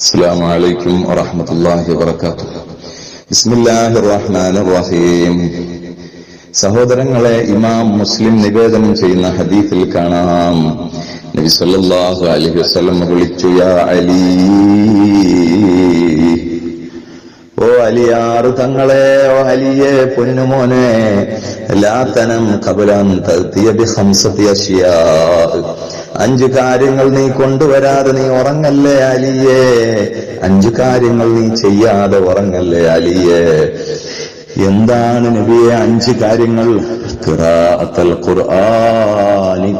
السلام عليكم ورحمة الله وبركاته بسم الله الرحمن الرحيم സഹോദരങ്ങളെ ഇമാം മുസ്ലിം നിവേദനം ചെയ്യുന്ന ഹദീസിൽ കാണാം നബി സല്ലല്ലാഹു അലൈഹി വസല്ലം വിളിച്ചു യാ അലി ഓ അലിയാറ് തങ്ങളെ ഓ അലിയെ പൊന്നുമോനെ ലാത്തനം കബലം തത്തിയ ബി ഖംസതി അഷ്യാ അഞ്ചു കാര്യങ്ങൾ നീ കൊണ്ടുവരാതെ നീ ഉറങ്ങല്ലേ അലിയേ? അഞ്ചു കാര്യങ്ങൾ നീ ചെയ്യാതെ ഉറങ്ങല്ലേ അലിയേ? എന്താണ് നബിയെ അഞ്ച് കാര്യങ്ങൾ? ഖിറാഅത്തുൽ ഖുർആനി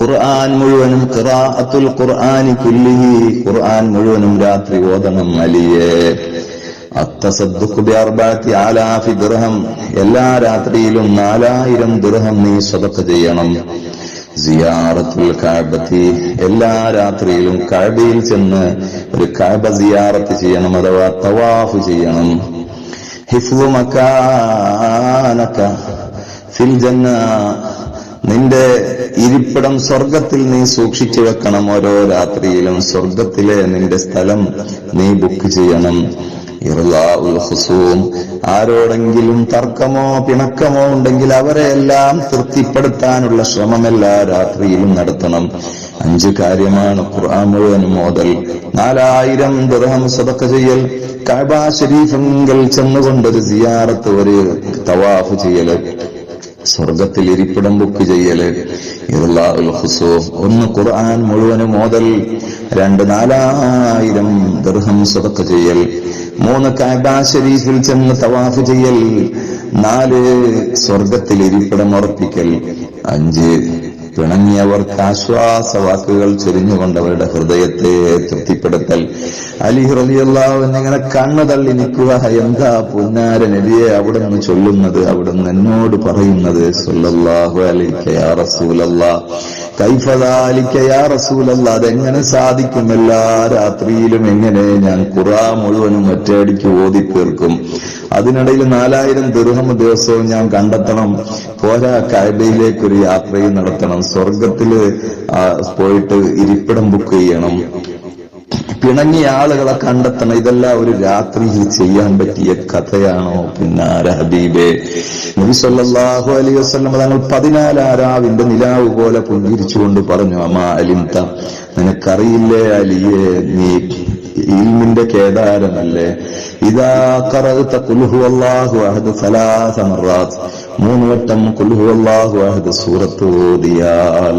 ഖുർആൻ മുഴുവനും ഖിറാഅത്തുൽ ഖുർആനി കുല്ലിഹി. ഖുർആൻ മുഴുവനും രാത്രി ഓതണം അലിയേ. എല്ലാ രാത്രിയിലും നാലായിരം ദുർഹം നീ സദഖ ചെയ്യണം. സിയാറത്തുൽ കാബത്തി. എല്ലാ രാത്രിയിലും കാബയിൽ ചെന്ന് ഒരു കാബ സിയാറത്ത് ചെയ്യണം അഥവാ തവാഫ് ചെയ്യണം. ഹിഫ്ളു മക്കാനക. ഫിൽ ജന്ന. നിന്റെ ഇരിപ്പിടം സ്വർഗത്തിൽ നീ സൂക്ഷിച്ചു വെക്കണം ഓരോ രാത്രിയിലും. സ്വർഗത്തിലെ നിന്റെ സ്ഥലം നീ ബുക്ക് ചെയ്യണം. ആരോടെങ്കിലും തർക്കമോ പിണക്കമോ ഉണ്ടെങ്കിൽ അവരെ എല്ലാം തൃപ്തിപ്പെടുത്താനുള്ള ശ്രമം എല്ലാ രാത്രിയിലും നടത്തണം. അഞ്ച് കാര്യമാണ് ഖുർആൻ മുഴുവൻ മോതൽ നാലായിരം ദൃഹം സതക്ക ചെയ്യൽ. കഅബ ചെന്നുകൊണ്ട് ചെന്നുകൊണ്ടൊരു സിയാറത്ത് ഒരു തവാഫ് ചെയ്യൽ സ്വർഗത്തിൽ ഇരിപ്പിടം ബുക്ക് ചെയ്യൽ ഒന്ന് ഖുർആൻ മുഴുവനും മോതൽ രണ്ട് നാലായിരം ദർഹം സതക്ക ചെയ്യൽ. മൂന്ന് കഅബ ഷരീഫിൽ ചെന്ന് തവാഫ് ചെയ്യൽ നാല് സ്വർഗത്തിൽ ഇരിപ്പിടം ഉറപ്പിക്കൽ അഞ്ച് പിണങ്ങിയവർക്ക് ആശ്വാസ വാക്കുകൾ ചൊരിഞ്ഞുകൊണ്ട് അവരുടെ ഹൃദയത്തെ തൃപ്തിപ്പെടുത്തൽ. അലി ഹൃദയല്ലാവ് എന്നിങ്ങനെ കണ്ണു തള്ളി നിൽക്കുക എന്താ പുന്നാര നബിയെ അവിടെ നിന്ന് ചൊല്ലുന്നത് അവിടെ നിന്ന് എന്നോട് പറയുന്നത്? സുല്ലാഹു അലി കെ റസൂലല്ലാ. കൈഫദാലിക്ക യാ റസൂലല്ലാ അതെങ്ങനെ സാധിക്കും? എല്ലാ രാത്രിയിലും എങ്ങനെ ഞാൻ ഖുറാ മുഴുവനും ഒറ്റയടിക്ക് ഓതി തീർക്കും? അതിനിടയിൽ നാലായിരം ദീർഘം ദിവസവും ഞാൻ കണ്ടെത്തണം. പോരാ കായബയിലേക്ക് ഒരു യാത്രയും നടത്തണം. സ്വർഗത്തിൽ പോയിട്ട് ഇരിപ്പിടം ബുക്ക് ചെയ്യണം. പിണങ്ങിയ ആളുകളെ കണ്ടെത്തണം. ഇതെല്ലാം ഒരു രാത്രിയിൽ ചെയ്യാൻ പറ്റിയ കഥയാണോ പിന്നാര ഹബീബേ? നബി സല്ലല്ലാഹു അലൈഹി വസല്ലം തങ്ങൾ പതിനാലാരാവിന്റെ നിലാവ് പോലെ പുഞ്ചിരിച്ചുകൊണ്ട് പറഞ്ഞു അമാ അലിംത നിനക്കറിയില്ലേ അലിയെ നീ ഇൽമിന്റെ കേദാരമല്ലേ ഇതാ കറകുത്ത കുൽഹു അള്ളാഹു അഹദ് സലാസ മറാത്ത്. മൂന്ന് വട്ടം കുൽഹു അല്ലാഹു അഹദ് സൂറത്ത് ഓതിയാൽ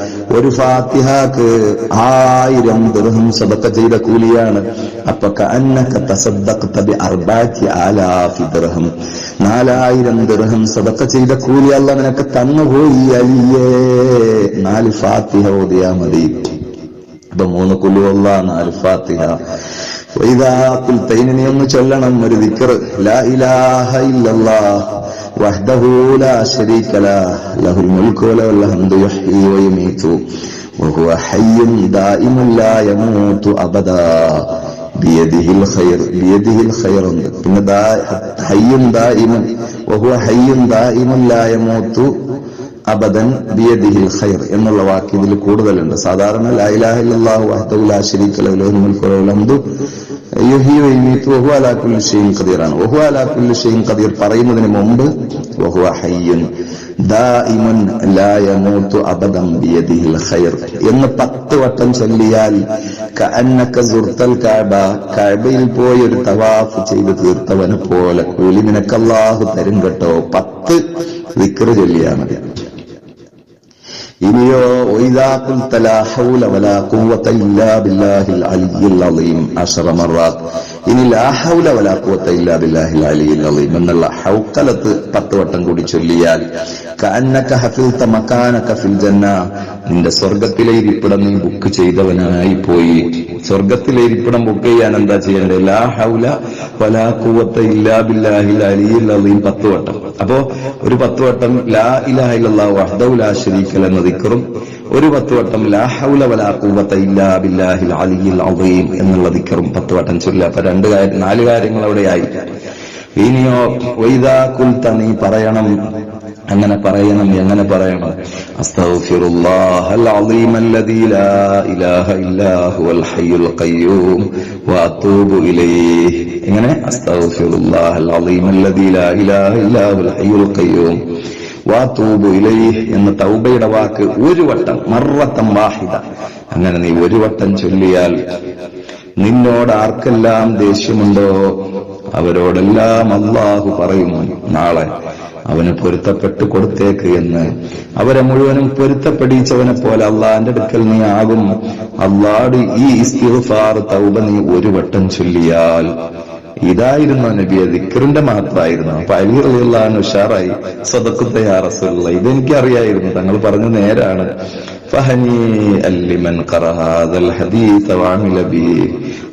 ഒരു ഫാത്തിഹക്ക് ആയിരം ദൃഹം സബക്ക ചെയ്ത കൂലിയാണ്. അപ്പൊ ദർഹം. നാലായിരം ദർഹം സബക്ക ചെയ്ത കൂലി അല്ല നിനക്ക് തന്നുപോയി അലിയേ നാല് ഫാത്തിഹ ഓതിയാ മതി. ഇപ്പൊ മൂന്ന് കുല്ലുവല്ല നാല് ഫാത്തിഹ. وإذا قلت إنني مجلنا مرذكر لا إله إلا الله وحده لا شريك له له الملك وله الحمد يحيي ويميت وهو حي دائم لا يموت أبدا. بيده الخير بيده الخير حي دائم وهو حي دائم لا يموت. അബദൻ ബിയദിഹിൽ ഖൈർ എന്നുള്ള വാക്ക് ഇതിൽ കൂടുതലുണ്ട്. സാധാരണ വഹുവ വഹുവ ഖദീർ പറയുന്നതിന് മുമ്പ് വഹുവ ഹയ്യുൻ ലാ യമൂതു അബദൻ ഖൈർ എന്ന് പത്ത് വട്ടം ചൊല്ലിയാൽ കഅബ കഅബയിൽ പോയി ഒരു തവാഫ് ചെയ്ത് തീർത്തവനെ പോലെ കൂലി നിനക്ക് അല്ലാഹു തരും കേട്ടോ. പത്ത് വിക്ര ചൊല്ലിയാൽ ഇനിയോ ഇനി എന്നുള്ള പത്ത് വട്ടം കൂടി ചൊല്ലിയാൽ നിന്റെ സ്വർഗത്തിലെ ഇരിപ്പിടം നീ ബുക്ക് ചെയ്തവനായി പോയി. സ്വർഗത്തിലെ ഇരിപ്പിടം ബുക്ക് ചെയ്യാൻ എന്താ ചെയ്യേണ്ടത്? ലാ ഹൗല വലാ കൂവത്ത ഇല്ലാ ബില്ലാഹിൽ അലിയിൽ അലീം പത്ത് വട്ടം. അപ്പോ ഒരു പത്ത് വട്ടം ലാ ഇലാഹ ഇല്ലല്ലാഹു വഹ്ദഹു ലാ ലഹു എന്ന ദിക്കറും ഒരു പത്ത് വട്ടം ലാ ഹൗല വലാ കൂവത്ത ഇല്ലാ ബില്ലാഹിൽ അലിയിൽ അളീം എന്നുള്ള ദിക്കറും പത്ത് വട്ടം ചൊല്ലുക അപ്പൊ രണ്ട് കാര്യം നാല് കാര്യങ്ങൾ അവിടെയായി ഇനിയോ വൈദാ കുൽത്ത നീ പറയണം. അങ്ങനെ പറയണം എങ്ങനെ പറയണം? എന്ന തൗബയുടെ വാക്ക് ഒരു വട്ടം മറത്തം വാഹിത അങ്ങനെ നീ ഒരു വട്ടം ചൊല്ലിയാൽ നിന്നോട് ആർക്കെല്ലാം ദേഷ്യമുണ്ടോ? അവരോടെല്ലാം അള്ളാഹു പറയുന്നു നാളെ അവന് പൊരുത്തപ്പെട്ട് കൊടുത്തേക്ക് എന്ന്. അവരെ മുഴുവനും പൊരുത്തപ്പെടിച്ചവനെ പോലെ അള്ളാന്റെ അടുക്കൽ നീ ആകും അള്ളാട് ഈ ഇസ്തിഫാർ തൗബ നീ ഒരു വട്ടം ചൊല്ലിയാൽ. ഇതായിരുന്നു നബിയെ ദിക്കറിന്റെ മഹത്വമായിരുന്നു അപ്പൊ അലി റളിയല്ലാഹു ഉഷാറായി സദഖത്തെ റസൂലുള്ള. ഇതെനിക്ക് അറിയായിരുന്നു തങ്ങൾ പറഞ്ഞ നേരാണ്. ഫഹനി അല്ലിമൻ ഹദീസ്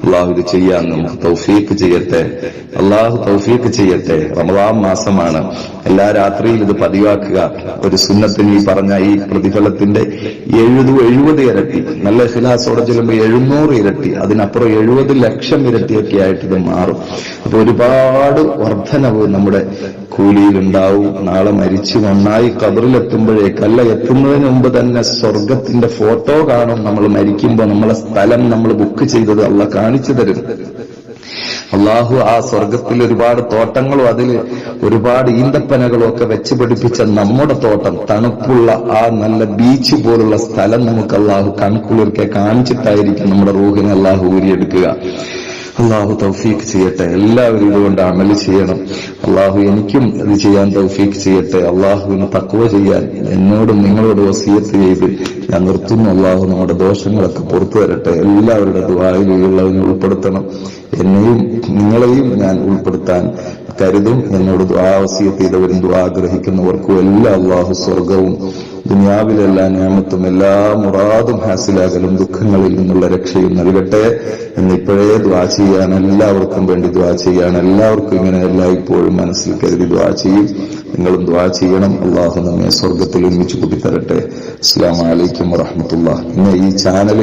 അള്ളാഹു ഇത് ചെയ്യാൻ നമുക്ക് തൗഫീക്ക് ചെയ്യട്ടെ. അള്ളാഹു തൗഫീക്ക് ചെയ്യട്ടെ. റമദാൻ മാസമാണ്. എല്ലാ രാത്രിയിൽ ഇത് പതിവാക്കുക. ഒരു സുന്നത്തിന് ഈ പറഞ്ഞ ഈ പ്രതിഫലത്തിന്റെ എഴുപത് എഴുപത് ഇരട്ടി. നല്ല ഹിലാസോടെ ചെല്ലുമ്പോൾ എഴുന്നൂറ് ഇരട്ടി. അതിനപ്പുറം എഴുപത് ലക്ഷം ഇരട്ടിയൊക്കെ ആയിട്ട് ഇത് മാറും. അപ്പൊ ഒരുപാട് വർധനവ് നമ്മുടെ കൂലിയിൽ ഉണ്ടാവും നാളെ മരിച്ചു നന്നായി കബറിലെത്തുമ്പോഴേക്ക് അല്ല എത്തുന്നതിന് മുമ്പ് തന്നെ സ്വർഗത്തിന്റെ ഫോട്ടോ കാണും. നമ്മൾ മരിക്കുമ്പോൾ നമ്മളെ സ്ഥലം നമ്മൾ ബുക്ക് ചെയ്തത് അള്ള കാണിച്ചു തരും. അള്ളാഹു ആ സ്വർഗത്തിൽ ഒരുപാട് തോട്ടങ്ങളും അതിൽ ഒരുപാട് ഈന്തപ്പനകളും ഒക്കെ വെച്ച് പിടിപ്പിച്ച നമ്മുടെ തോട്ടം തണുപ്പുള്ള ആ നല്ല ബീച്ച് പോലുള്ള സ്ഥലം നമുക്ക് അള്ളാഹു കൺകുളിർക്കെ കാണിച്ചിട്ടായിരിക്കും നമ്മുടെ റൂഹിനെ അള്ളാഹു ഊരിയെടുക്കുക. അള്ളാഹു തൗഫീഖ് ചെയ്യട്ടെ. എല്ലാവരും ഇതുകൊണ്ട് അമൽ ചെയ്യണം. അള്ളാഹു എനിക്കും ഇത് ചെയ്യാൻ തൗഫീഖ് ചെയ്യട്ടെ. അള്ളാഹുവിന് തക്കുവ ചെയ്യാൻ എന്നോടും നിങ്ങളോട് വസീയത്ത് ചെയ്ത് ഞാൻ നിർത്തുന്നു. അള്ളാഹു നമ്മുടെ ദോഷങ്ങളൊക്കെ പുറത്തു തരട്ടെ. എല്ലാവരുടെ ദ്വായിലുള്ളവനെ ഉൾപ്പെടുത്തണം. എന്നെയും നിങ്ങളെയും ഞാൻ ഉൾപ്പെടുത്താൻ കരുതും. എന്നോട് വസീയത്ത് ചെയ്തവരും ദ്വാ ആഗ്രഹിക്കുന്നവർക്കും എല്ലാ അള്ളാഹു സ്വർഗവും ദുനിയാവിലെ എല്ലാ നിയമത്തും എല്ലാ മുറാദും ഹാസിലാകലും ദുഃഖങ്ങളിൽ നിന്നുള്ള രക്ഷയും നൽകട്ടെ എന്ന് ഇപ്പോഴേ ദ്വാ ചെയ്യാൻ എല്ലാവർക്കും വേണ്ടി ദ്വാ ചെയ്യാൻ എല്ലാവർക്കും ഇങ്ങനെ എല്ലായ്പ്പോഴും മനസ്സിൽ കരുതി ദ്വാ ചെയ്യും. നിങ്ങളും ദ്വാ ചെയ്യണം. അള്ളാഹു നമ്മെ സ്വർഗത്തിൽ ഒരുമിച്ച് കൂട്ടിത്തരട്ടെ. അസ്സാം വലൈക്കും വറഹമത്തുള്ള ഇന്ന് ഈ ചാനൽ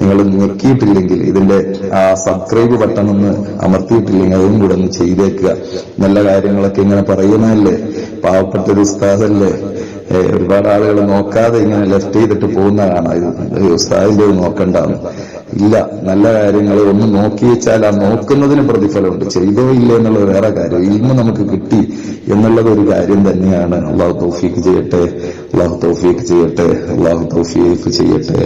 നിങ്ങൾ ഞെക്കിയിട്ടില്ലെങ്കിൽ ഇതിന്റെ ആ സബ്സ്ക്രൈബ് ബട്ടൺ ഒന്ന് അമർത്തിയിട്ടില്ലെങ്കിൽ അതും കൂടെ ഒന്ന് ചെയ്തേക്കുക. നല്ല കാര്യങ്ങളൊക്കെ ഇങ്ങനെ പറയുന്നതല്ലേ? പാവപ്പെട്ട ഒരു ഉസ്താദല്ലേ? ഒരുപാട് ആളുകൾ നോക്കാതെ ഇങ്ങനെ ലെഫ്റ്റ് ചെയ്തിട്ട് പോകുന്ന കാണാം ഇത് നോക്കണ്ടാന്ന്. ഇല്ല നല്ല കാര്യങ്ങൾ ഒന്ന് നോക്കി വെച്ചാൽ ആ നോക്കുന്നതിന് പ്രതിഫലമുണ്ട്. ചെയ്തോ ഇല്ല എന്നുള്ളത് വേറെ കാര്യം. ഇന്ന് നമുക്ക് കിട്ടി എന്നുള്ളത് ഒരു കാര്യം തന്നെയാണ്. അള്ളാഹു തൗഫീഖ് ചെയ്യട്ടെ അള്ളാഹു തൗഫീഖ് ചെയ്യട്ടെ അള്ളാഹു തൗഫീഖ് ചെയ്യട്ടെ.